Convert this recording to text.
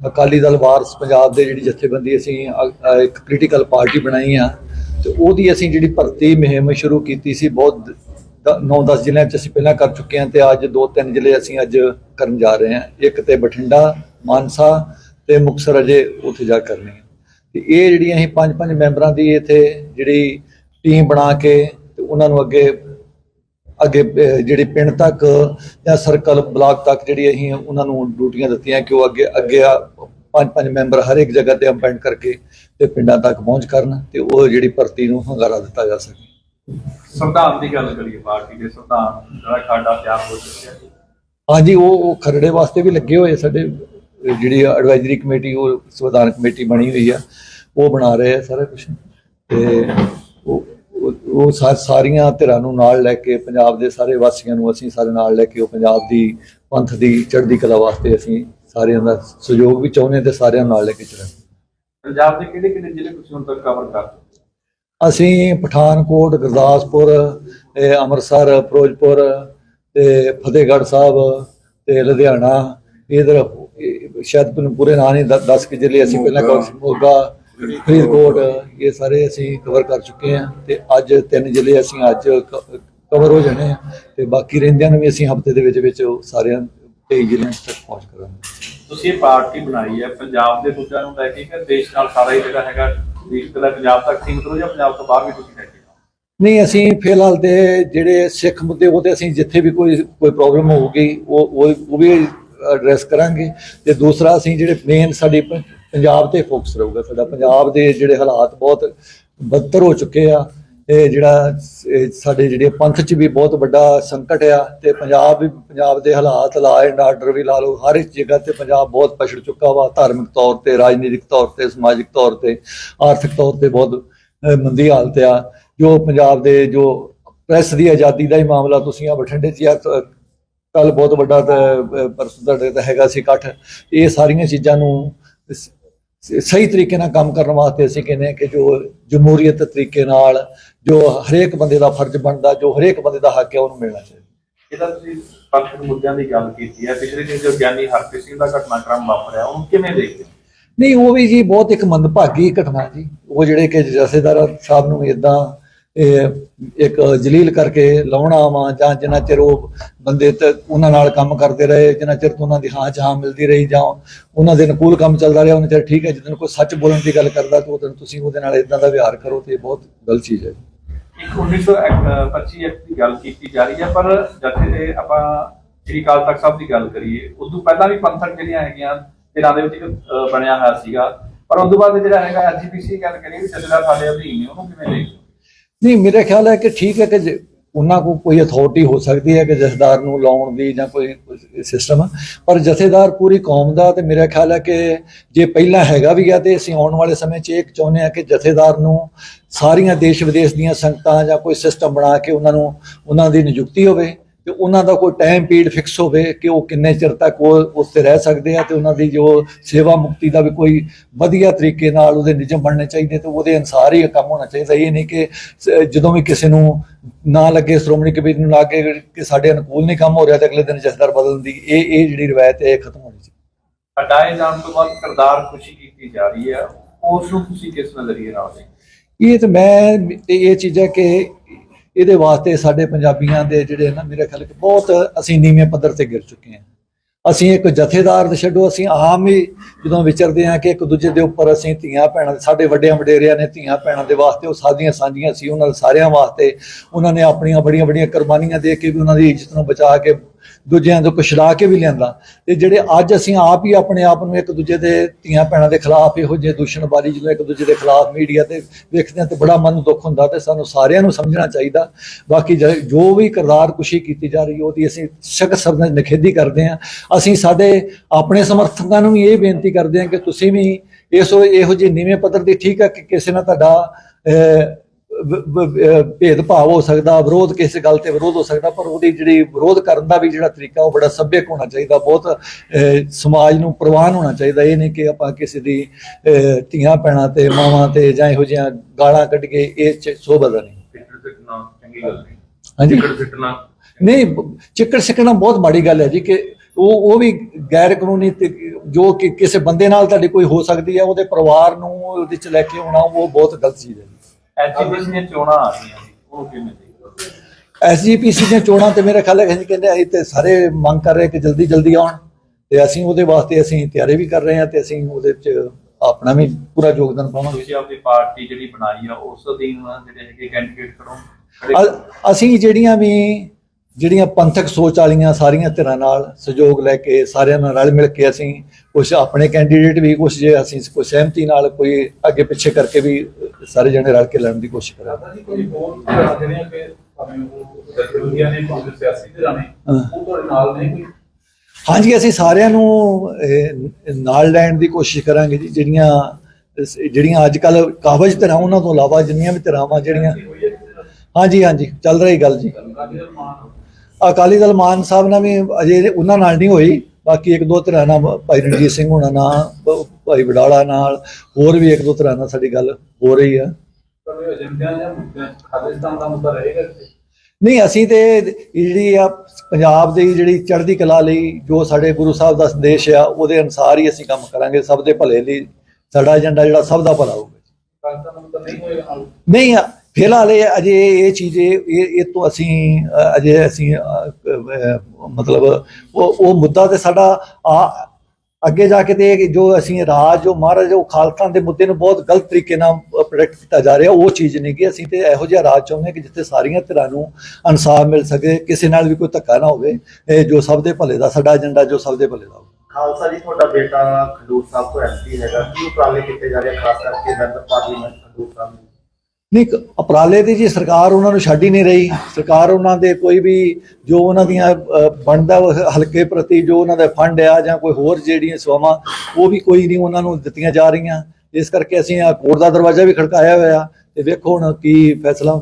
ਅਕਾਲੀ ਦਲ ਵਾਰਸ ਪੰਜਾਬ ਦੇ ਜਿਹੜੀ ਜਥੇਬੰਦੀ ਅਸੀਂ ਇੱਕ ਪੋਲੀਟੀਕਲ ਪਾਰਟੀ ਬਣਾਈ ਆ, ਤੇ ਉਹਦੀ ਅਸੀਂ ਜਿਹੜੀ ਭਰਤੀ ਮੁਹਿੰਮ ਸ਼ੁਰੂ ਕੀਤੀ ਸੀ, ਬਹੁਤ 9-10 ਜ਼ਿਲ੍ਹਿਆਂ 'ਚ ਅਸੀਂ ਪਹਿਲਾਂ ਕਰ ਚੁੱਕੇ ਹਾਂ, ਤੇ ਅੱਜ ਦੋ ਤਿੰਨ ਜ਼ਿਲ੍ਹੇ ਅਸੀਂ ਅੱਜ ਕਰਨ ਜਾ ਰਹੇ ਹਾਂ। ਇੱਕ ਤੇ ਬਠਿੰਡਾ, ਮਾਨਸਾ ਤੇ ਮੁਕਤਸਰ ਅਜੇ ਉੱਥੇ ਜਾ ਕਰਨੀ ਹੈ। ਤੇ ਇਹ ਜਿਹੜੀਆਂ ਅਸੀਂ ਪੰਜ ਪੰਜ ਮੈਂਬਰਾਂ ਦੀ ਇੱਥੇ ਜਿਹੜੀ ਟੀਮ ਬਣਾ ਕੇ ਤੇ ਉਹਨਾਂ ਨੂੰ ਅੱਗੇ ਅੱਗੇ ਜਿਹੜੀ ਪਿੰਡ ਤੱਕ ਜਾਂ ਸਰਕਲ ਬਲਾਕ ਤੱਕ ਜਿਹੜੀ ਅਸੀਂ ਉਹਨਾਂ ਨੂੰ ਡਿਊਟੀਆਂ ਦਿੱਤੀਆਂ ਕਿ ਉਹ ਅੱਗੇ ਅੱਗੇ ਆ ਪੰਜ ਪੰਜ ਮੈਂਬਰ ਹਰ ਇੱਕ ਜਗ੍ਹਾ ਤੇ ਅਪਾਇੰਟ ਕਰਕੇ ਤੇ ਪਿੰਡਾਂ ਤੱਕ ਪਹੁੰਚ ਕਰਨ ਤੇ ਉਹ ਜਿਹੜੀ ਭਰਤੀ ਨੂੰ ਹੰਗਾਰਾ ਦਿੱਤਾ ਜਾ ਸਕੇ। ਸੰਵਿਧਾਨ ਦੀ ਗੱਲ ਕਰੀਏ ਪਾਰਟੀ ਦੇ ਸੰਵਿਧਾਨ ਜਿਹੜਾ ਖਾਡਾ ਤਿਆਰ ਹੋ ਚੁੱਕਿਆ। ਹੈ ਹਾਂਜੀ ਉਹ ਉਹ ਖਰੜੇ ਵਾਸਤੇ ਵੀ ਲੱਗੇ ਹੋਏ ਸਾਡੇ ਜਿਹੜੀ ਐਡਵਾਈਜ਼ਰੀ ਕਮੇਟੀ ਉਹ ਸੰਵਿਧਾਨ ਕਮੇਟੀ ਬਣੀ ਹੋਈ ਆ। ਉਹ ਬਣਾ ਰਹੇ ਆ ਸਾਰਾ ਕੁਝ ਤੇ ਉਹ ਉਹ- ਸਾਰੀਆਂ ਧਿਰਾਂ ਨੂੰ ਨਾਲ ਲੈ ਕੇ ਪੰਜਾਬ ਦੇ ਸਾਰੇ ਵਾਸੀਆਂ ਨੂੰ ਅਸੀਂ ਸਾਰੇ ਨਾਲ ਲੈ ਕੇ ਉਹ ਪੰਜਾਬ ਦੀ ਪੰਥ ਦੀ ਚੜ੍ਹਦੀ ਕਲਾ ਵਾਸਤੇ ਅਸੀਂ ਸਾਰਿਆਂ ਦਾ ਸਹਿਯੋਗ ਵੀ ਚਾਹੁੰਦੇ ਹਾਂ ਤੇ ਸਾਰਿਆਂ ਨੂੰ ਨਾਲ ਲੈ ਕੇ ਚੱਲਾਂਗੇ। ਪੰਜਾਬ ਦੇ ਕਿਹੜੇ ਕਿਹੜੇ ਜ਼ਿਲ੍ਹੇ ਤੁਸੀਂ ਹੁਣ ਤੱਕ ਕਵਰ ਕਰ? ਅਸੀਂ ਪਠਾਨਕੋਟ ਗੁਰਦਾਸਪੁਰ ਅੰਮ੍ਰਿਤਸਰ ਫਿਰੋਜ਼ਪੁਰ ਤੇ ਫਤਿਹਗੜ੍ਹ ਸਾਹਿਬ ਤੇ ਲੁਧਿਆਣਾ। ਇਧਰ ਸ਼ਾਇਦ ਪੂਰੇ ਨਾਂ ਨਹੀਂ 10 ਕਿ ਜ਼ਿਲ੍ਹੇ ਅਸੀਂ ਪਹਿਲਾਂ ਕਵਰ ਸੀ ਮੋਗਾ ਫਰੀਦਕੋਟ ਇਹ ਸਾਰੇ ਅਸੀਂ ਕਵਰ ਕਰ ਚੁੱਕੇ ਹਾਂ ਤੇ ਅੱਜ ਤਿੰਨ ਜ਼ਿਲ੍ਹੇ ਅਸੀਂ ਅੱਜ ਕਵਰ ਹੋ ਜਾਣੇ ਆ ਤੇ ਬਾਕੀ ਰਹਿੰਦਿਆਂ ਨੂੰ ਵੀ ਅਸੀਂ ਹਫ਼ਤੇ ਦੇ ਵਿੱਚ ਵਿੱਚ ਸਾਰਿਆਂ 23 ਜ਼ਿਲ੍ਹਿਆਂ ਤੱਕ ਪਹੁੰਚ ਕਰਾਂਗੇ। ਤੁਸੀਂ ਇਹ ਪਾਰਟੀ ਬਣਾਈ ਹੈ ਪੰਜਾਬ ਦੇ ਮੁੱਦਿਆਂ ਨੂੰ ਲੈ ਕੇ ਕਿ ਦੇਸ਼ ਨਾਲ ਸਾਰਾ ਹੀ ਜਿਹੜਾ ਹੈਗਾ ਦੇਸ਼ ਦਾ ਪੰਜਾਬ ਤੱਕ ਸੀਮਿਤ ਰਹੋ ਜਾਂ ਪੰਜਾਬ ਤੋਂ ਬਾਹਰ ਵੀ ਤੁਸੀਂ ਲੈ ਕੇ ਨਹੀਂ ਅਸੀਂ ਫਿਲਹਾਲ ਤੇ ਜਿਹੜੇ ਸਿੱਖ ਮੁੱਦੇ ਉਹ ਤੇ ਅਸੀਂ ਜਿੱਥੇ ਵੀ ਕੋਈ ਕੋਈ ਪ੍ਰੋਬਲਮ ਹੋਊਗੀ ਉਹ ਉਹ ਵੀ ਐਡਰੈਸ ਕਰਾਂਗੇ ਤੇ ਦੂਸਰਾ ਅਸੀਂ ਜਿਹੜੇ ਮੇਨ ਸਾਡੀ ਪੰਜਾਬ ਤੇ ਫੋਕਸ ਰਹੂਗਾ ਸਾਡਾ। ਪੰਜਾਬ ਦੇ ਜਿਹੜੇ ਹਾਲਾਤ ਬਹੁਤ ਬਦਤਰ ਹੋ ਚੁੱਕੇ ਆ। ਇਹ ਜਿਹੜਾ ਸਾਡੇ ਜਿਹੜੇ ਪੰਥ 'ਚ ਵੀ ਬਹੁਤ ਵੱਡਾ ਸੰਕਟ ਆ ਤੇ ਪੰਜਾਬ ਵੀ, ਪੰਜਾਬ ਦੇ ਹਾਲਾਤ ਲਾ ਐਂਡ ਆਰਡਰ ਵੀ ਲਾ ਲਓ, ਹਰ ਇੱਕ ਜਗ੍ਹਾ ਤੇ ਪੰਜਾਬ ਬਹੁਤ ਪਛੜ ਚੁੱਕਾ ਵਾ। ਧਾਰਮਿਕ ਤੌਰ ਤੇ, ਰਾਜਨੀਤਿਕ ਤੌਰ ਤੇ, ਸਮਾਜਿਕ ਤੌਰ ਤੇ, ਆਰਥਿਕ ਤੌਰ ਤੇ ਬਹੁਤ ਮੰਦੀ ਹਾਲਤ ਆ। ਜੋ ਪੰਜਾਬ ਦੇ ਜੋ ਪ੍ਰੈਸ ਦੀ ਆਜ਼ਾਦੀ ਦਾ ਹੀ ਮਾਮਲਾ ਤੁਸੀਂ ਆ ਬਠਿੰਡੇ 'ਚ ਆ ਕੱਲ ਬਹੁਤ ਵੱਡਾ ਪਰਸੋਂ ਤੁਹਾਡੇ ਹੈਗਾ ਸੀ ਇਕੱਠ। ਇਹ ਸਾਰੀਆਂ ਚੀਜ਼ਾਂ ਨੂੰ ਸਹੀ ਤਰੀਕੇ ਨਾਲ ਕੰਮ ਕਰਨ ਵਾਸਤੇ ਅਸੀਂ ਕਹਿੰਦੇ ਹਾਂ ਕਿ ਜੋ ਜਮਹੂਰੀਅਤ ਤਰੀਕੇ ਨਾਲ ਜੋ ਹਰੇਕ ਬੰਦੇ ਦਾ ਫਰਜ਼ ਬਣਦਾ ਜੋ ਹਰੇਕ ਬੰਦੇ ਦਾ ਹੱਕ ਹੈ ਉਹਨੂੰ ਮਿਲਣਾ ਚਾਹੀਦਾ। ਇਹਦਾ ਤੁਸੀਂ ਪੰਥਕ ਮੁੱਦਿਆਂ ਦੀ ਗੱਲ ਕੀਤੀ ਹੈ। ਪਿਛਲੇ ਦਿਨ ਜੋ ਗਿਆਨੀ ਹਰਪ੍ਰੀਤ ਸਿੰਘ ਦਾ ਘਟਨਾਕ੍ਰਮ ਵਾਪਰਿਆ ਉਹਨੂੰ ਕਿਵੇਂ ਦੇਖਦੇ? ਨਹੀਂ ਉਹ ਵੀ ਜੀ ਬਹੁਤ ਇੱਕ ਮੰਦਭਾਗੀ ਘਟਨਾ ਜੀ। ਉਹ ਜਿਹੜੇ ਕਿ ਜਥੇਦਾਰ ਸਾਹਿਬ ਨੂੰ ਇਦਾਂ ਇੱਕ ਜਲੀਲ ਕਰਕੇ ਲਾਉਣਾ ਵਾ ਜਾਂ ਜਿੰਨਾ ਚਿਰ ਉਹ ਬੰਦੇ ਤੇ ਉਹਨਾਂ ਨਾਲ ਕੰਮ ਕਰਦੇ ਰਹੇ, ਜਿੰਨਾ ਚਿਰ ਉਹਨਾਂ ਦੀ ਹਾਂ ਚ ਮਿਲਦੀ ਰਹੀ ਜਾਂ ਉਹਨਾਂ ਦੇ ਅਨੁਕੂਲ ਕੰਮ ਚੱਲਦਾ ਰਿਹਾ, ਉਹਨਾਂ ਚਿਰ ਠੀਕ ਹੈ ਜਦੋਂ ਕੋਈ ਸੱਚ ਬੋਲਣ ਦੀ ਗੱਲ ਕਰਦਾ ਤਾਂ ਉਦੋਂ ਤੁਸੀਂ ਉਹਦੇ ਨਾਲ ਇਦਾਂ ਦਾ ਵਿਹਾਰ ਕਰੋ ਤੇ ਬਹੁਤ ਗਲਤ ਚੀਜ਼ ਹੈ ਇੱਕ 1925 ਐਕਟ ਦੀ ਗੱਲ ਕੀਤੀ ਜਾ ਰਹੀ ਹੈ, ਪਰ ਜਥੇ ਆਪਾਂ ਸ੍ਰੀ ਅਕਾਲ ਤਖਤ ਸਾਹਿਬ ਦੀ ਗੱਲ ਕਰੀਏ ਉਸ ਤੋਂ ਪਹਿਲਾਂ ਵੀ ਪੰਥਕ ਜਿਹੜੀਆਂ ਹੈਗੀਆਂ ਧਿਰਾਂ ਦੇ ਵਿੱਚ ਇੱਕ ਬਣਿਆ ਹੋਇਆ ਸੀਗਾ, ਪਰ ਉਦੋਂ ਬਾਅਦ ਜਿਹੜਾ ਹੈਗਾ ਐਜੀਪੀਸੀ ਗੱਲ ਕਰੀਏ ਵੀ ਸਾਡੇ ਅਧੀਨ ਨੇ, ਉਹਨੂੰ ਕਿਵੇਂ ਦੇਖਦੇ ਨਹੀਂ, ਮੇਰੇ ਖਿਆਲ ਹੈ ਕਿ ਠੀਕ ਹੈ ਕਿ ਜੇ ਉਹਨਾਂ ਕੋਲ ਕੋਈ ਅਥਾਰਟੀ ਹੋ ਸਕਦੀ ਹੈ ਕਿ ਜਥੇਦਾਰ ਨੂੰ ਲਾਉਣ ਦੀ ਜਾਂ ਕੋਈ ਸਿਸਟਮ ਪਰ ਜਥੇਦਾਰ ਪੂਰੀ ਕੌਮ ਦਾ ਤੇ ਮੇਰਾ ਖਿਆਲ ਹੈ ਕਿ ਜੇ ਪਹਿਲਾਂ ਹੈਗਾ ਵੀ ਆ ਤੇ ਅਸੀਂ ਆਉਣ ਵਾਲੇ ਸਮੇਂ 'ਚ ਇਹ ਚਾਹੁੰਦੇ ਆ ਕਿ ਜਥੇਦਾਰ ਨੂੰ ਸਾਰੀਆਂ ਦੇਸ਼ ਵਿਦੇਸ਼ ਦੀਆਂ ਸੰਗਤਾਂ ਜਾਂ ਕੋਈ ਸਿਸਟਮ ਬਣਾ ਕੇ ਉਹਨਾਂ ਨੂੰ, ਉਹਨਾਂ ਦੀ ਨਿਯੁਕਤੀ ਹੋਵੇ। ਤੇ ਉਹਨਾਂ ਦਾ ਕੋਈ ਟਾਈਮ ਪੀਰੀਅਡ ਫਿਕਸ ਹੋਵੇ ਕਿ ਉਹ ਕਿੰਨੇ ਚਿਰ ਤੱਕ ਉਹ ਉਸ ਤੇ ਰਹਿ ਸਕਦੇ ਆ ਤੇ ਉਹਨਾਂ ਦੀ ਜੋ ਸੇਵਾ ਮੁਕਤੀ ਦਾ ਵੀ ਕੋਈ ਵਧੀਆ ਤਰੀਕੇ ਨਾਲ ਉਹਦੇ ਨਿਯਮ ਬਣਨੇ ਚਾਹੀਦੇ ਤੇ ਉਹਦੇ ਅਨਸਾਰ ਹੀ ਕੰਮ ਹੋਣਾ ਚਾਹੀਦਾ। ਇਹ ਨਹੀਂ ਕਿ ਜਦੋਂ ਵੀ ਕਿਸੇ ਨੂੰ ਨਾ ਲੱਗੇ ਸ਼੍ਰੋਮਣੀ ਕਮੇਟੀ ਨੂੰ ਲੱਗੇ ਕਿ ਸਾਡੇ ਅਨੁਕੂਲ ਨਹੀਂ ਕੰਮ ਹੋ ਰਿਹਾ ਤੇ ਅਗਲੇ ਦਿਨ ਜਥੇਦਾਰ ਬਦਲਣ ਦੀ ਇਹ ਇਹ ਜਿਹੜੀ ਰਵਾਇਤ ਹੈ ਇਹ ਖਤਮ ਹੋਣੀ ਚਾਹੀਦੀ। ਹਟਾਏ ਜਾਣ ਤੋਂ ਬਾਅਦ ਕਰਤਾਰ ਖੁਸ਼ੀ ਕੀਤੀ ਜਾ ਰਹੀ ਹੈ। ਉਸ ਨੂੰ ਤੁਸੀਂ ਕਿਸ ਨਜ਼ਰੀਏ ਨਾਲ ਦੇਖਦੇ ਇਹ ਤੇ ਮੈਂ ਇਹ ਚੀਜ਼ ਹੈ ਕਿ ਇਹਦੇ ਵਾਸਤੇ ਸਾਡੇ ਪੰਜਾਬੀਆਂ ਦੇ ਜਿਹੜੇ ਨਾ ਮੇਰੇ ਖਿਆਲ ਕਿ ਬਹੁਤ ਅਸੀਂ ਨੀਵੇਂ ਪੱਧਰ ਤੇ ਗਿਰ ਚੁੱਕੇ ਹਾਂ। ਅਸੀਂ ਇੱਕ ਜਥੇਦਾਰ ਛੱਡੋ, ਅਸੀਂ ਆਮ ਹੀ ਜਦੋਂ ਵਿਚਰਦੇ ਹਾਂ ਕਿ ਇੱਕ ਦੂਜੇ ਦੇ ਉੱਪਰ ਅਸੀਂ ਧੀਆਂ ਭੈਣਾਂ ਸਾਡੇ ਵੱਡਿਆਂ ਵਡੇਰਿਆਂ ਨੇ ਧੀਆਂ ਭੈਣਾਂ ਦੇ ਵਾਸਤੇ ਉਹ ਸਾਡੀਆਂ ਸਾਂਝੀਆਂ ਸੀ, ਉਹਨਾਂ ਦੇ ਸਾਰਿਆਂ ਵਾਸਤੇ ਉਹਨਾਂ ਨੇ ਆਪਣੀਆਂ ਬੜੀਆਂ ਬੜੀਆਂ ਕੁਰਬਾਨੀਆਂ ਦੇ ਕੇ ਵੀ ਉਹਨਾਂ ਦੀ ਇੱਜ਼ਤ ਨੂੰ ਬਚਾ ਕੇ ਦੂਜਿਆਂ ਤੋਂ ਕੁਛਲਾ ਕੇ ਵੀ ਲਿਆਂਦਾ। ਤੇ ਜਿਹੜੇ ਅੱਜ ਅਸੀਂ ਆਪ ਹੀ ਆਪਣੇ ਆਪ ਨੂੰ ਇੱਕ ਦੂਜੇ ਦੇ ਧੀਆਂ ਭੈਣਾਂ ਦੇ ਖਿਲਾਫ ਇਹੋ ਜਿਹੇ ਦੂਸ਼ਣਬਾਜ਼ੀ ਜਦੋਂ ਇੱਕ ਦੂਜੇ ਦੇ ਖਿਲਾਫ ਮੀਡੀਆ ਤੇ ਵੇਖਦੇ ਹਾਂ ਤੇ ਬੜਾ ਮਨ ਨੂੰ ਦੁੱਖ ਹੁੰਦਾ ਤੇ ਸਾਨੂੰ ਸਾਰਿਆਂ ਨੂੰ ਸਮਝਣਾ ਚਾਹੀਦਾ। ਬਾਕੀ ਜ- ਜੋ ਵੀ ਕਿਰਦਾਰ ਕੁਸ਼ੀ ਕੀਤੀ ਜਾ ਰਹੀ ਉਹਦੀ ਅਸੀਂ ਸਖਤ ਸ਼ਬਦਾਂ ਨਿਖੇਧੀ ਕਰਦੇ ਹਾਂ। ਅਸੀਂ ਸਾਡੇ ਆਪਣੇ ਸਮਰਥਕਾਂ ਨੂੰ ਵੀ ਇਹ ਬੇਨਤੀ ਕਰਦੇ ਹਾਂ ਕਿ ਤੁਸੀਂ ਵੀ ਇਸ ਇਹੋ ਜਿਹੇ ਨੀਵੇਂ ਪੱਧਰ ਦੀ ਠੀਕ ਹੈ ਕਿ ਕਿਸੇ ਨਾਲ ਤੁਹਾਡਾ ਅਹ, ਭੇਦਭਾਵ ਹੋ ਸਕਦਾ ਵਿਰੋਧ ਕਿਸੇ ਗੱਲ ਤੇ ਵਿਰੋਧ ਹੋ ਸਕਦਾ ਪਰ ਉਹਦੀ ਜਿਹੜੀ ਵਿਰੋਧ ਕਰਨ ਦਾ ਵੀ ਜਿਹੜਾ ਤਰੀਕਾ ਉਹ ਬੜਾ ਸੱਭਿਅਕ ਹੋਣਾ ਚਾਹੀਦਾ ਬਹੁਤ ਸਮਾਜ ਨੂੰ ਪ੍ਰਵਾਨ ਹੋਣਾ ਚਾਹੀਦਾ। ਇਹ ਨਹੀਂ ਕਿ ਆਪਾਂ ਕਿਸੇ ਦੀ ਧੀਆਂ ਭੈਣਾਂ ਤੇ ਮਾਵਾਂ ਤੇ ਜਾਂ ਇਹੋ ਜਿਹੀਆਂ ਗਾਲਾਂ ਕੱਢ ਕੇ ਇਹ ਚ ਸੋਭਾ ਨਹੀਂ। ਚੰਗੀ ਗੱਲ ਨਹੀਂ। ਹਾਂਜੀ? ਨਹੀਂ ਚਿੱਕੜ ਸਿੱਕਣਾ ਬਹੁਤ ਮਾੜੀ ਗੱਲ ਹੈ ਜੀ ਕਿ ਉਹ ਉਹ ਵੀ ਗੈਰ ਕਾਨੂੰਨੀ ਜੋ ਕਿ ਕਿਸੇ ਬੰਦੇ ਨਾਲ ਤੁਹਾਡੀ ਕੋਈ ਹੋ ਸਕਦੀ ਹੈ ਉਹਦੇ ਪਰਿਵਾਰ ਨੂੰ ਉਹਦੇ ਚ ਲੈ ਕੇ ਆਉਣਾ ਉਹ ਬਹੁਤ ਗਲਤ ਚੀਜ਼ ਹੈ ਐਜੀਪੀਸੀ ਦੀਆਂ ਚੋਣਾਂ ਆ ਰਹੀਆਂ ਸੀ ਉਹ ਕਿਵੇਂ ਦੇਖਦੇ? ਐਸਜੀਪੀਸੀ ਦੀਆਂ ਚੋਣਾਂ ਤੇ ਮੇਰੇ ਖਿਆਲ ਹੈ ਕਿ ਕਹਿੰਦੇ ਅਸੀਂ ਤੇ ਸਾਰੇ ਮੰਗ ਕਰ ਰਹੇ ਕਿ ਜਲਦੀ ਜਲਦੀ ਆਉਣ ਤੇ ਅਸੀਂ ਉਹਦੇ ਵਾਸਤੇ ਅਸੀਂ ਤਿਆਰੀ ਵੀ ਕਰ ਰਹੇ ਹਾਂ ਤੇ ਅਸੀਂ ਉਹਦੇ ਵਿੱਚ ਆਪਣਾ ਵੀ ਪੂਰਾ ਯੋਗਦਾਨ ਪਾਵਾਂਗੇ। ਤੁਸੀਂ ਆਪਣੀ ਪਾਰਟੀ ਜਿਹੜੀ ਬਣਾਈ ਆ ਉਸ ਅਧੀਨ ਜਿਹੜੇ ਹੈਗੇ ਕੈਂਡੀਡੇਟ ਕਰੋ ਅਸੀਂ ਜਿਹੜੀਆਂ ਵੀ ਜਿਹੜੀਆਂ ਪੰਥਕ ਸੋਚ ਵਾਲੀਆਂ ਸਾਰੀਆਂ ਧਿਰਾਂ ਨਾਲ ਸਹਿਯੋਗ ਲੈ ਕੇ ਸਾਰਿਆਂ ਨਾਲ ਰਲ ਮਿਲ ਕੇ ਅਸੀਂ ਕੁਝ ਆਪਣੇ ਕੈਂਡੀਡੇਟ ਵੀ ਕੁਝ ਜੇ ਅਸੀਂ ਕੋਈ ਸਹਿਮਤੀ ਨਾਲ ਕੋਈ ਅੱਗੇ ਪਿੱਛੇ ਕਰਕੇ ਵੀ ਸਾਰੇ ਜਣੇ ਰਲ ਕੇ ਲੜਨ ਦੀ ਕੋਸ਼ਿਸ਼ ਕਰਾਂਗੇ ਕੋਈ ਹੋਰ ਜਿਹੜੀਆਂ ਕਿ ਭਾਵੇਂ ਉਹ ਜਥੇਬੰਦੀਆਂ ਨੇ ਭਾਵੇਂ ਸਿਆਸੀ ਧਿਰਾਂ ਨੇ। ਉਹ ਤੁਹਾਡੇ ਨਾਲ ਨੇ ਕੋਈ ਹਾਂਜੀ ਅਸੀਂ ਸਾਰਿਆਂ ਨੂੰ ਨਾਲ ਲੈਣ ਦੀ ਕੋਸ਼ਿਸ਼ ਕਰਾਂਗੇ ਜੀ ਜਿਹੜੀਆਂ ਜਿਹੜੀਆਂ ਅੱਜ ਕੱਲ ਕਾਬਜ ਧਿਰਾਂ ਉਹਨਾਂ ਤੋਂ ਇਲਾਵਾ ਜਿੰਨੀਆਂ ਵੀ ਧਿਰਾਂ ਵਾ ਜਿਹੜੀਆਂ? ਹਾਂਜੀ ਹਾਂਜੀ ਚੱਲ ਰਹੀ ਗੱਲ ਜੀ ਅਕਾਲੀ ਦਲ ਮਾਨ ਸਾਹਿਬ ਨਾਲ ਵੀ ਅਜੇ ਉਹਨਾਂ ਨਾਲ ਨਹੀਂ ਹੋਈ। ਬਾਕੀ ਇੱਕ ਦੋ ਤਰ੍ਹਾਂ ਨਾਲ ਭਾਈ ਰਣਜੀਤ ਸਿੰਘ ਹੋਣਾ ਨਾਲ ਭਾਈ ਵਡਾਲਾ ਨਾਲ ਹੋਰ ਵੀ ਇੱਕ ਦੋ ਤਰ੍ਹਾਂ ਨਾਲ ਸਾਡੀ ਗੱਲ ਹੋ ਰਹੀ ਆ। ਨਹੀਂ ਅਸੀਂ ਤੇ ਜਿਹੜੀ ਆ ਪੰਜਾਬ ਦੀ ਜਿਹੜੀ ਚੜ੍ਹਦੀ ਕਲਾ ਲਈ ਜੋ ਸਾਡੇ ਗੁਰੂ ਸਾਹਿਬ ਦਾ ਸੰਦੇਸ਼ ਆ ਉਹਦੇ ਅਨੁਸਾਰ ਹੀ ਅਸੀਂ ਕੰਮ ਕਰਾਂਗੇ। ਸਭ ਦੇ ਭਲੇ ਲਈ ਸਾਡਾ ਏਜੰਡਾ ਜਿਹੜਾ ਸਭ ਦਾ ਭਲਾ ਨਾਲ ਨਹੀਂ ਆ, ਫਿਲਹਾਲ ਇਹ ਅਜੇ ਇਹ ਚੀਜ਼ ਇਹ ਇਹ ਤੋਂ ਅਸੀਂ ਅਜੇ ਅਸੀਂ ਮਤਲਬ ਉਹ ਉਹ ਮੁੱਦਾ ਤੇ ਸਾਡਾ ਅੱਗੇ ਜਾ ਕੇ ਤੇ ਜੋ ਅਸੀਂ ਰਾਜ, ਜੋ ਮਹਾਰਾਜ, ਉਹ ਖਾਲਸਾ ਦੇ ਮੁੱਦੇ ਨੂੰ ਬਹੁਤ ਗਲਤ ਤਰੀਕੇ ਨਾਲ ਪ੍ਰੋਡਕਟ ਕੀਤਾ ਜਾ ਰਿਹਾ, ਉਹ ਚੀਜ਼ ਨਹੀਂ ਕਿ ਅਸੀਂ ਤੇ ਇਹੋ ਜਿਹਾ ਰਾਜ ਚਾਹੁੰਦੇ ਕਿ ਜਿੱਥੇ ਸਾਰੀਆਂ ਧਿਰਾਂ ਨੂੰ ਇਨਸਾਫ ਮਿਲ ਸਕੇ, ਕਿਸੇ ਨਾਲ ਵੀ ਕੋਈ ਧੱਕਾ ਨਾ ਹੋਵੇ, ਇਹ ਜੋ ਸਭ ਦੇ ਭਲੇ ਦਾ ਸਾਡਾ ਏਜੰਡਾ ਜੋ ਸਭ ਦੇ ਭਲੇ ਦਾ ਹੋਵੇ। ਖਾਲਸਾ ਜੀ, ਤੁਹਾਡਾ ਬੇਟਾ ਖਡੂਰ ਸਾਹਿਬ ਤੋਂ ਐਮਪੀ ਹੈਗਾ, ਕੀ ਉਪਰਾਲੇ ਕੀਤੇ ਜਾ ਰਹੇ ਖਾਸ ਕਰਕੇ ਮੈਂਬਰ ਪਾਰਲੀਮੈਂਟ ਖਡੂਰ ਸਾਹਿਬ ਨਹੀਂ ਕ- ਉਪਰਾਲੇ ਦੀ ਜੀ ਸਰਕਾਰ ਉਹਨਾਂ ਨੂੰ ਛੱਡ ਹੀ ਨਹੀਂ ਰਹੀ। ਸਰਕਾਰ ਉਹਨਾਂ ਦੇ ਕੋਈ ਵੀ ਜੋ ਉਹਨਾਂ ਦੀਆਂ ਬਣਦਾ ਹਲਕੇ ਪ੍ਰਤੀ ਜੋ ਉਹਨਾਂ ਦਾ ਫੰਡ ਆ ਜਾਂ ਕੋਈ ਹੋਰ ਜਿਹੜੀਆਂ ਸੇਵਾਵਾਂ, ਉਹ ਵੀ ਕੋਈ ਨਹੀਂ ਉਹਨਾਂ ਨੂੰ ਦਿੱਤੀਆਂ ਜਾ ਰਹੀਆਂ। ਇਸ ਕਰਕੇ ਅਸੀਂ ਆ ਕੋਰਟ ਦਾ ਦਰਵਾਜ਼ਾ ਵੀ ਖੜਕਾਇਆ ਹੋਇਆ ਤੇ ਵੇਖੋ ਹੁਣ ਕੀ ਫੈਸਲਾ